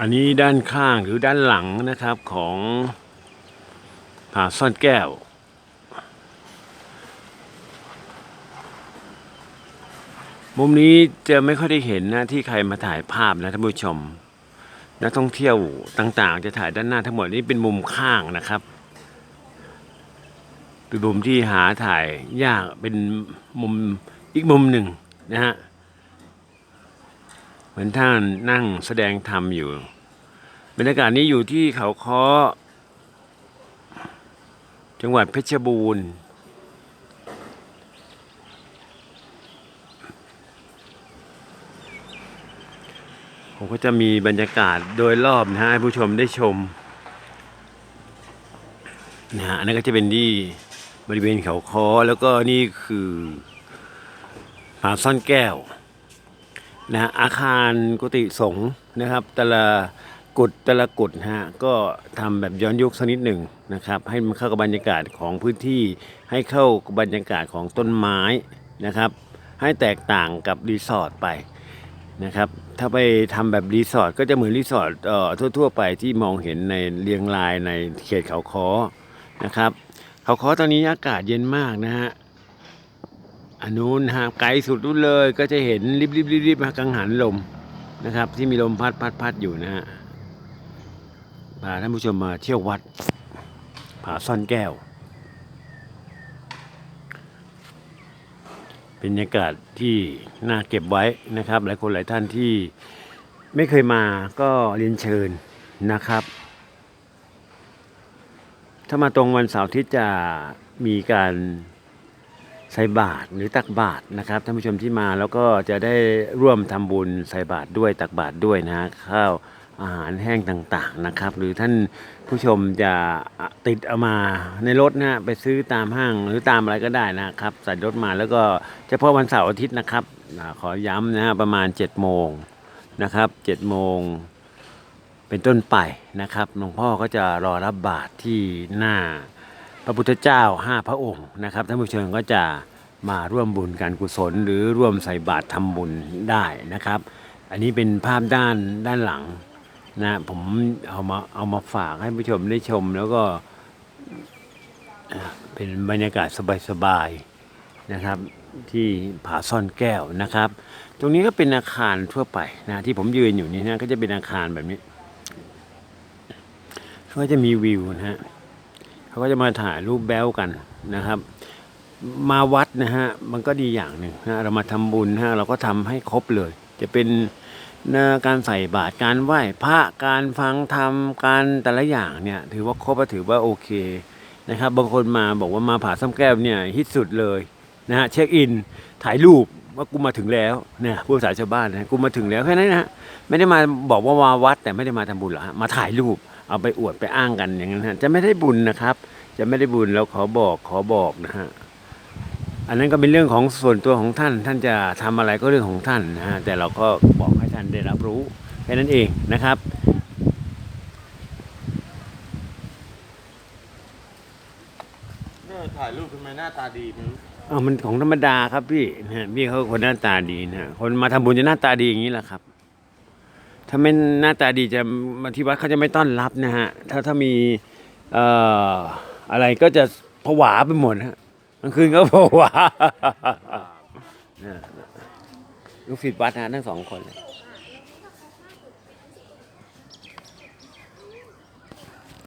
อันนี้ด้านข้างหรือด้านหลังนะครับของผาซ่อนแก้ว มุมนี้จะไม่ค่อยได้เห็นนะที่ใครมาถ่ายภาพนะท่านผู้ชมนักท่องเที่ยวต่างๆ จะถ่ายด้านหน้าทั้งหมดนี่เป็นมุมข้างนะครับเป็นมุมที่หาถ่ายยากเป็นมุมอีกมุมหนึ่งนะฮะเหมือนท่านนั่งแสดงธรรมอยู่ บรรยากาศนี้อยู่ที่เขาค้อ จังหวัดเพชรบูรณ์ ผมก็จะมีบรรยากาศโดยรอบนะฮะให้ผู้ชมได้ชมนะฮะอันนั้นก็จะเป็นที่บริเวณเขาค้อแล้วก็นี่คือผาซ่อนแก้วนะฮะอาคารกุฏิสงฆ์นะครับ แต่ละ กุฏแต่ละกุฏนะฮะก็ทำแบบย้อนยุคสักนิดหนึ่งนะครับ ให้มันเข้ากับบรรยากาศของพื้นที่ ให้เข้ากับบรรยากาศของต้นไม้นะครับ ให้แตกต่างกับรีสอร์ทไปนะครับ ถ้าไปทำแบบรีสอร์ทก็จะเหมือนรีสอร์ทเอ่อทั่ว ๆ ไปที่มองเห็นในเรียงรายในเขตเขาค้อนะครับ เขาค้อตอนนี้อากาศเย็นมากนะฮะอันนู้นฮะไกลสุดนู้นเลยก็จะเห็นริบริบริบริบมากังหันลมนะครับ ที่มีลมพัดพัดพัดอยู่นะฮะ พาท่านผู้ชมมาเที่ยววัดผาซ่อนแก้ว เป็นบรรยากาศที่น่าเก็บไว้นะครับ หลายคนหลายท่านที่ไม่เคยมาก็เรียนเชิญนะครับ ถ้ามาตรงวันเสาร์ที่จะมีการใส่บาตรหรือตักบาตรนะครับท่านผู้ชมที่มาแล้วก็จะได้ร่วมทำบุญใส่บาตรด้วยตักบาตรด้วยนะข้าว อาหารแห้งต่างๆนะครับ หรือท่านผู้ชมจะติดเอามาในรถนะไปซื้อตามห้างหรือตามอะไรก็ได้นะครับ ใส่รถมาแล้วก็เฉพาะวันเสาร์อาทิตย์นะครับขอย้ำนะฮะประมาณ7จ็ดโมงนะครับ7จ็ดโมงเป็นต้นไปนะครับหลวงพ่อก็จะรอรับบาตรที่หน้าพระพุทธเจ้าห้าพระองค์นะครับท่านผู้ชมก็จะมาร่วมบุญการกุศล หรือร่วมใส่บาตรทำบุญได้นะครับ อันนี้เป็นภาพด้านด้านหลัง นะผมเอามาเอามาฝากให้ผู้ชมได้ชม แล้วก็เป็นบรรยากาศสบายๆนะครับ ที่ผาซ่อนแก้วนะครับ ตรงนี้ก็เป็นอาคารทั่วไปนะที่ผมยืนอยู่นี่นะก็จะเป็นอาคารแบบนี้ก็จะมีวิวนะฮะเขาก็จะมาถ่ายรูปแบ้วกันนะครับ มาวัดนะฮะมันก็ดีอย่างหนึ่งนะเรามาทำบุญนะฮะเราก็ทำให้ครบเลย จะเป็น นะการใส่บาตรการไหว้พระการฟังธรรมการแต่ละอย่างเนี่ยถือว่าครบถือว่าโอเคนะครับบางคนมาบอกว่ามาผาซ้ำแก้วเนี่ยฮิตสุดเลยนะฮะเช็คอินถ่ายรูปว่ากูมาถึงแล้วเนี่ยผู้ภาษาชาวบ้านนะกูมาถึงแล้วแค่นั้นนะไม่ได้มาบอกว่ามาวัด แต่ไม่ได้มาทำบุญหรอกมาถ่ายรูปเอาไปอวดไปอ้างกันอย่างนั้นฮะจะไม่ได้บุญนะครับ จะไม่ได้บุญแล้วขอบอกขอบอกนะฮะ อันนั้นก็เป็นเรื่องของส่วนตัวของท่าน ท่านจะทำอะไรก็เรื่องของท่านนะฮะแต่เราก็บอกให้ท่านได้รับรู้แค่นั้นเองนะครับเนี่ยถ่ายรูปทำไมหน้าตาดีไม่รู้เอามันของธรรมดาครับพี่นะฮะพี่เขาคนหน้าตาดีนะฮะคนมาทำบุญจะหน้าตาดีอย่างนี้แหละครับ ถ้าไม่หน้าตาดีจะมาที่วัดเขาจะไม่ต้อนรับนะฮะถ้าถ้ามีเอ่ออะไรก็จะผวาไปหมดฮะ กลางคืนก็ผวานะลูกศิษย์วัดนะทั้งสองคนเลย